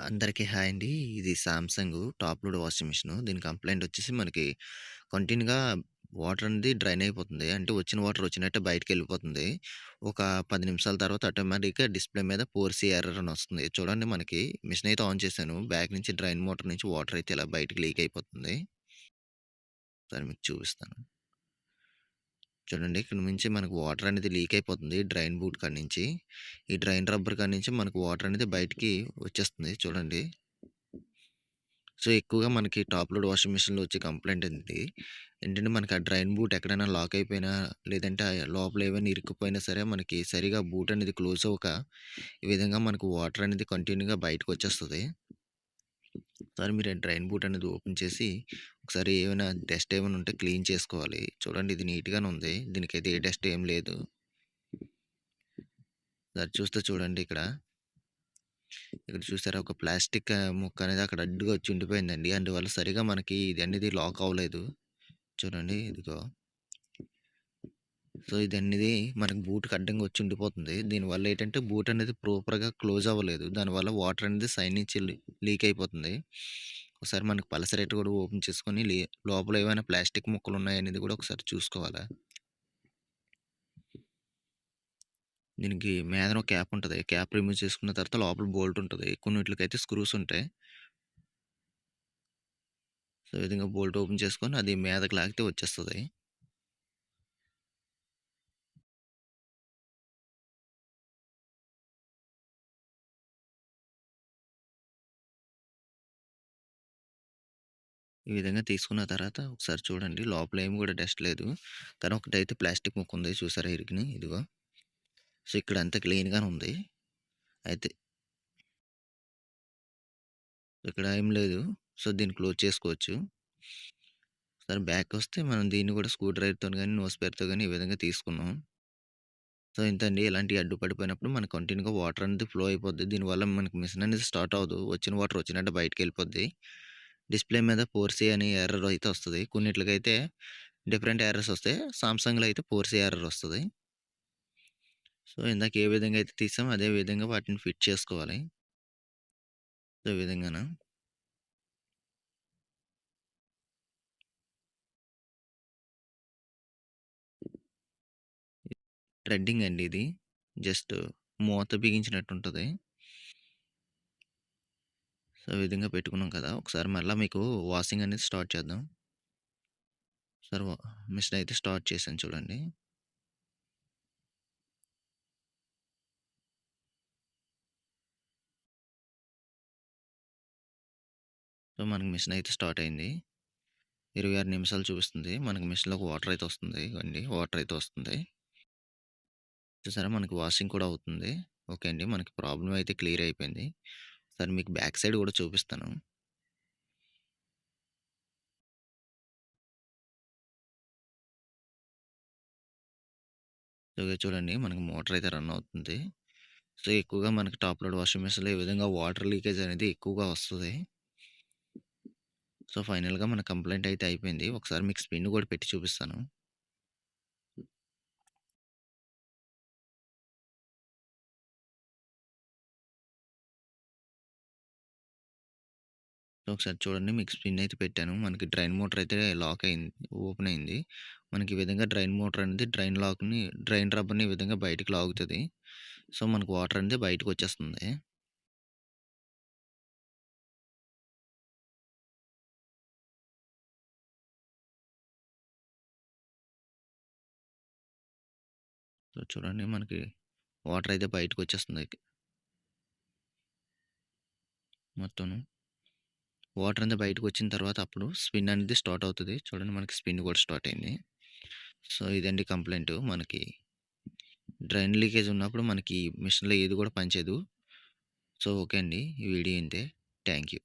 అందరికీ హాయ్ అండి. ఇది Samsung top load washing machine. దీని కంప్లెయింట్ వచ్చేసి మనకి కంటిన్యూ‌గా వాటర్ అనేది డ్రైన్ అయిపోతుంది. అంటే వచ్చిన వాటర్ వచ్చినట్టే బయటికెళ్ళిపోతుంది. ఒక 10 నిమిషాల తర్వాత ఆటోమేటిక్‌గా డిస్‌ప్లే మీద 4సీ ఎర్రర్ అని వస్తుంది. చూడండి మనకి మిషన్ అయితే ఆన్ చేశాను. బ్యాక్ నుంచి డ్రైన్ మోటార్ నుంచి వాటర్ అయితే ఇలా బయటికి లీక్ అయిపోతుంది. ఒకసారి మీకు చూపిస్తాను. చూడండి ఇక్కడ నుంచి మనకు వాటర్ అనేది లీక్ అయిపోతుంది. డ్రైన్ బూట్ కాడ నుంచి. ఈ డ్రైన్ రబ్బర్ కాడ నుంచి మనకు వాటర్ అనేది బయటికి వచ్చేస్తుంది చూడండి. సో, ఎక్కువగా మనకి టాప్ లోడ్ వాషింగ్ మిషన్‌లో వచ్చే కంప్లైంట్ ఏంటి ఏంటంటే మనకి ఆ డ్రైన్ బూట్ ఎక్కడైనా లాక్ అయిపోయినా, లేదంటే లోపల ఏమైనా ఇరుక్కుపోయినా సరే మనకి సరిగ్గా బూట్ అనేది క్లోజ్ అవ్వక, ఈ విధంగా మనకు వాటర్ అనేది కంటిన్యూ‌గా బయటకు వచ్చేస్తుంది ఒకసారి మీరు డ్రైన్ బూట్ అనేది ఓపెన్ చేసి, ఒకసారి ఏమైనా డస్ట్ ఏమైనా ఉంటే క్లీన్ చేసుకోవాలి. చూడండి ఇది నీట్‌గానే ఉంది. దీనికైతే ఏ డస్ట్ ఏం లేదు. సరే చూస్తే చూడండి ఇక్కడ. ఇక్కడ చూసారా ఒక ప్లాస్టిక్ ముక్క అనేది అక్కడ అడ్డుగా వచ్చి ఉండిపోయిందండి. అందువల్ల సరిగా మనకి ఇది అనేది లాక్ అవ్వలేదు. చూడండి ఇదిగో. సో, ఇది అనేది మనకి బూట్‌కి అడ్డంగా వచ్చి ఉండిపోతుంది. దీనివల్ల ఏంటంటే బూట్ అనేది ప్రాపర్‌గా క్లోజ్ అవ్వలేదు. దానివల్ల వాటర్ అనేది సైడ్ నుంచి లీక్ అయిపోతుంది. ఒకసారి మనకు పలసరేట్ కూడా ఓపెన్ చేసుకొని లోపల ఏమైనా ప్లాస్టిక్ ముక్కలు ఉన్నాయనేది కూడా ఒకసారి చూసుకోవాలా. దీనికి మీద ఒక క్యాప్ ఉంటుంది క్యాప్ రిమూవ్ చేసుకున్న తర్వాత లోపల బోల్ట్ ఉంటుంది కొన్నిట్లకి అయితే స్క్రూస్ ఉంటాయి. సో, ఈ విధంగా బోల్ట్ ఓపెన్ చేసుకొని అది మీదకి లాగితే వచ్చేస్తుంది ఈ విధంగా తీసుకున్న తర్వాత ఒకసారి చూడండి లోపల ఏమి కూడా డస్ట్ లేదు. కానీ ఒకటైతే ప్లాస్టిక్ ముక్క ఉంది చూసారా ఇరికిని ఇదిగో. సో, ఇక్కడ అంతా క్లీన్‌గానే ఉంది. అయితే ఇక్కడ ఏం లేదు. సో, దీన్ని క్లోజ్ చేసుకోవచ్చు. ఒకసారి బ్యాకొస్తే మనం దీన్ని కూడా స్క్రూ డ్రైవర్తో కానీ నోస్ పేర్‌తో కానీ ఈ విధంగా తీసుకున్నాం. సో, ఇంతండి ఇలాంటి అడ్డు పడిపోయినప్పుడు మనకు కంటిన్యూ‌గా వాటర్ అనేది ఫ్లో అయిపోద్ది. దీనివల్ల మనకి మిషన్ అనేది స్టార్ట్ అవ్వదు. వచ్చిన వాటర్ వచ్చినట్టు బయటకు వెళ్ళిపోద్ది డిస్‌ప్లే మీద 4సీ అని ఎర్రర్ అయితే వస్తుంది కొన్నిట్లికైతే డిఫరెంట్ ఎర్రర్స్ వస్తాయి. సామ్‌సంగ్‌లో అయితే 4సీ ఎర్రర్ వస్తుంది సో, ఇందాక ఏ విధంగా అయితే తీసామో అదే విధంగా వాటిని ఫిట్ చేసుకోవాలి. సో, ఈ విధంగాన. థ్రెడ్డింగ్ అండి ఇది. జస్ట్ మూత బిగించినట్టు ఉంటుంది సో, ఈ విధంగా పెట్టుకున్నాం కదా! ఒకసారి మళ్ళీ మీకు వాషింగ్ అనేది స్టార్ట్ చేద్దాం. సార్ మిషన్ అయితే స్టార్ట్ చేశాను చూడండి. సో, మనకి మిషన్ అయితే స్టార్ట్ అయింది. 26 నిమిషాలు చూపిస్తుంది. మనకి మిషన్‌లోకి వాటర్ అయితే వస్తుంది. ఇగోండి వాటర్ అయితే వస్తుంది. సరే మనకి వాషింగ్ కూడా అవుతుంది. ఓకే అండి. మనకి ప్రాబ్లం అయితే క్లియర్ అయిపోయింది. ఒకసారి మీకు బ్యాక్ సైడ్ కూడా చూపిస్తాను. సో, చూడండి మనకి మోటర్ అయితే రన్ అవుతుంది. సో, ఎక్కువగా మనకి టాప్ లోడ్ వాషింగ్ మెషిన్లో ఈ విధంగా వాటర్ లీకేజ్ అనేది ఎక్కువగా వస్తుంది సో, ఫైనల్‌గా మన కంప్లైంట్ అయితే అయిపోయింది. ఒకసారి మీకు స్పిన్ కూడా పెట్టి చూపిస్తాను. ఒకసారి చూడండి మీకు స్పిన్ అయితే పెట్టాను. మనకి డ్రైన్ మోటర్ అయితే లాక్ అయింది. ఓపెన్ అయింది. మనకి ఈ విధంగా డ్రైన్ మోటర్ అనేది డ్రైన్ లాక్‌ని డ్రైన్ రబ్బర్‌ని ఈ విధంగా బయటికి లాగుతుంది సో, మనకు వాటర్ అనేది బయటకు వచ్చేస్తుంది సో, చూడండి మనకి వాటర్ అయితే బయటకొచ్చేస్తుంది. మొత్తము. వాటర్ అంతా బయటకు వచ్చిన తర్వాత అప్పుడు స్పిన్ అనేది స్టార్ట్ అవుతుంది చూడండి మనకి స్పిన్ కూడా స్టార్ట్ అయింది. సో, ఇదండి కంప్లైంట్ మనకి డ్రైన్ లీకేజ్ ఉన్నప్పుడు మనకి మిషన్‌లో ఏది కూడా పనిచేయదు. సో, ఓకే అండి. ఈ వీడియో ఇంతే. Thank you.